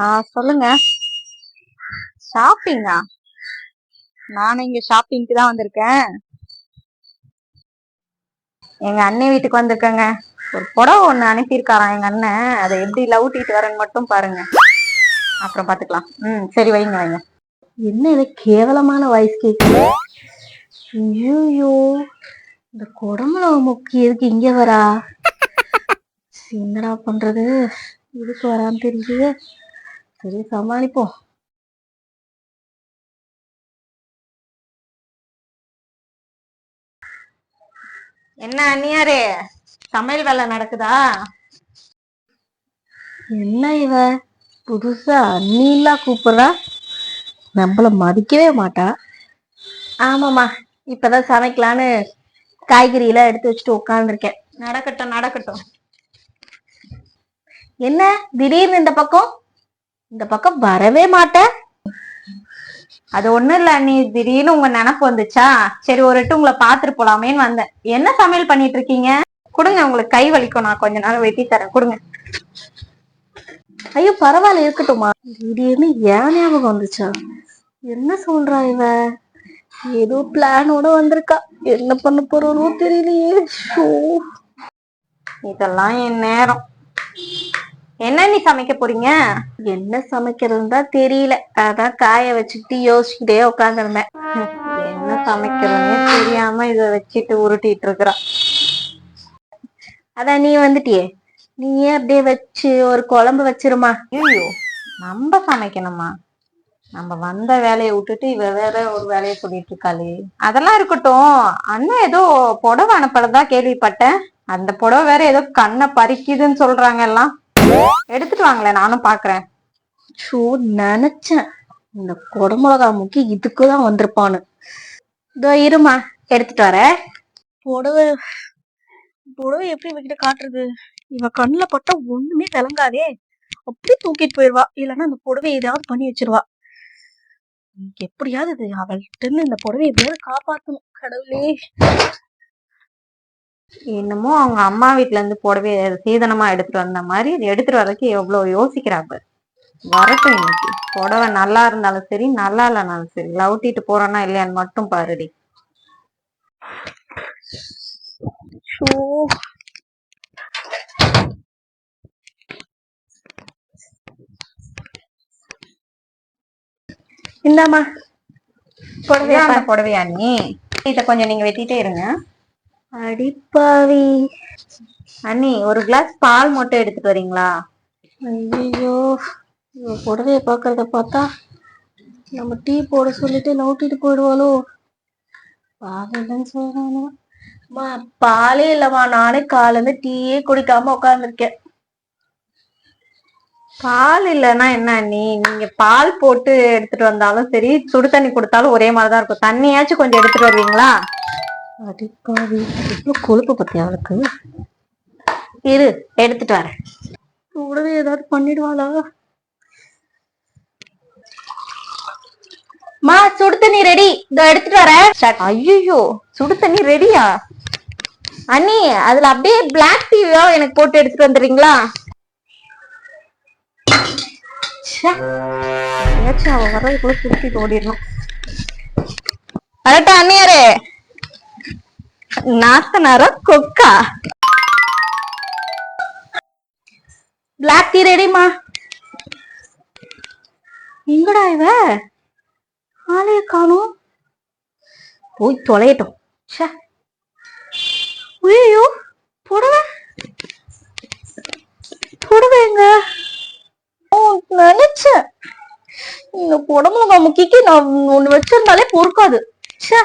ஆஹ் சொல்லுங்க. ஷாப்பிங்கா? நானும் இங்க ஷாப்பிங்க்கு தான் வந்திருக்கேன். எங்க அண்ணன் வீட்டுக்கு வந்திருக்கேங்க. ஒரு புடவை ஒண்ணு அனுப்பியிருக்காராம் எங்க அண்ணன். அதை எப்படி லவ் டீட்டு வரேன்னு மட்டும் பாருங்க. அப்புறம் பாத்துக்கலாம் ம் சரி வைங்க வைங்க. என்ன இது? கேவலமான வாய்ஸ் கேக்குது. ஐயோ இந்த குடம்புல முக்கி எதுக்கு இங்க வரா? என்னடா பண்றது? எதுக்கு வரான்னு தெரியுது. சரி சமாளிப்போம். என்ன அண்ணியாரே சமையல் வேலை நடக்குதா? என்ன இவ? புதுசா அண்ணிலாம் கூப்பிடுறா? நம்மள மதிக்கவே மாட்டா. ஆமாம்மா இப்பதான் சமைக்கலான்னு காய்கறி எல்லாம் எடுத்து வச்சுட்டு உட்காந்துருக்கேன் நடக்கட்டும் நடக்கட்டும். என்ன? திடீர்னு இந்த பக்கம்? இந்த பக்கம் வரவே மாட்டேன் அது ஒண்ணும் இல்ல நீ திடீர்னு உங்க நினப்பு வந்துச்சா? சரி ஒரு எட்டு உங்களை பாத்துட்டு போலாமேன்னு வந்தேன். என்ன சமையல் பண்ணிட்டு இருக்கீங்க? கொடுங்க உங்களுக்கு கை வலிக்கும். நான் கொஞ்ச நேரம் வெட்டி தரேன். கொடுங்க. ஐயோ பரவாயில்ல இருக்கட்டும்மா. திடீர்னு ஏன் ஞாபகம் வந்துச்சா? என்ன சொல்றா இவ? ஏதோ பிளானோட வந்திருக்கா. என்ன பண்ண போறோன்னு தெரியலையே. இதெல்லாம் என் நேரம். என்ன நீ சமைக்க போறீங்க? என்ன சமைக்கிறதுன்னு தான் தெரியல. அதான் காய வச்சுக்கிட்டு யோசிச்சுக்கிட்டே உட்காந்துருந்தேன் என்ன சமைக்கிறதுனே தெரியாம இத வச்சுட்டு உருட்டிட்டு இருக்கிறா அதான் நீ வந்துட்டியே. நீயே அப்படியே வச்சு ஒரு குழம்பு வச்சிருமா. ஐயோ நம்ம சமைக்கணுமா? நம்ம வந்த வேலையை விட்டுட்டு இவ வேற ஒரு வேலையை சொல்லிட்டு இருக்காளே. அதெல்லாம் இருக்கட்டும். அண்ணன் ஏதோ புடவை அனுப்புறதா கேள்விப்பட்டேன். அந்த புடவை வேற ஏதோ கண்ணை பறிக்குதுன்னு சொல்றாங்க எல்லாம். எடுத்துட்டு வாங்களேன் நானும் பாக்குறேன். ஷோ நினைச்சேன். இந்த குடமிளகா முக்கி இதுக்குதான் வந்திருப்பான்னு. இதோ இருமா எடுத்துட்டு வர. புடவை புடவை எப்படி இவகிட்ட காட்டுறது? இவ கண்ணுல பட்டா ஒண்ணுமே விளங்காதே. அப்படியே தூக்கிட்டு போயிடுவா இல்லைன்னா அந்த புடவை ஏதாவது பண்ணி வச்சிருவா. எப்படியாவது இது அவள்கிட்ட இந்த புடவை எப்படியாவது காப்பாத்தணும் கடவுளே. என்னமோ அவங்க அம்மா வீட்ல இருந்து புடவை சீதனமா எடுத்துட்டு வந்த மாதிரி எடுத்துட்டு வர்றதுக்கு எவ்வளவு யோசிக்கிறாங்க வரட்டும் இன்னைக்கு. புடவை நல்லா இருந்தாலும் சரி நல்லா இல்லைனாலும் சரி. லவுட்டிட்டு போறோன்னா இல்லையான்னு மட்டும் பாருடி. ஷோ. இந்தாம்மா. புடவை இதான் அந்த புடவையா நீ? இத கொஞ்சம் நீங்க வெட்டிட்டே இருங்க. அடிப்பாவி. அண்ணி ஒரு கிளாஸ் பால் மட்டும் எடுத்துட்டு வரீங்களா? ஐயோ புடவைய பாக்குறத பார்த்தா நம்ம டீ போட சொல்லிட்டு நோட்டிட்டு போயிடுவாளோ. பால் இல்லைன்னு சொல்றானோ அம்மா பாலே இல்லம்மா. நானே காலைல இருந்து டீயே குடிக்காம உட்காந்துருக்கேன் பால் இல்லைன்னா என்ன அண்ணி? நீங்க பால் போட்டு எடுத்துட்டு வந்தாலும் சரி சுடு தண்ணி கொடுத்தாலும் ஒரே மாதிரிதான் இருக்கும். தண்ணியாச்சும் கொஞ்சம் எடுத்துட்டு வருவீங்களா? அடிப்பாவி இவ்வளவு கொழுப்பு பத்தியா அவளுக்கு இரு எடுத்துட்டு வரேன். உடனே ஏதாவது பண்ணிடுவாளா? மா சுடு தண்ணி ரெடி. இதோ எடுத்துட்டு வரேன். ஐயோ சுடு தண்ணி ரெடியா? அண்ணி அதுல அப்படியே பிளாக் டீயோ எனக்கு போட்டு எடுத்துட்டு வந்துடுறீங்களா? ச்சே, எப்படியாச்சும் அவ வர்றதுக்குள்ள திருப்பிட்டு ஓடிடணும். வரட்டா அண்ணியாரே. நாத்தனாரா கொக்கா பிளாக் டீ ரெடிமா எங்கடா இவ ஆளைய காணும் போய் தொலையட்டும் ச்சே ஐயோ புடவை புடவை எங்க ஓ, நினைச்சேன் இந்த புடமிளகா முக்கிக்கு நான் ஒண்ணு வச்சிருந்தாலே பொறுக்காது ச்சே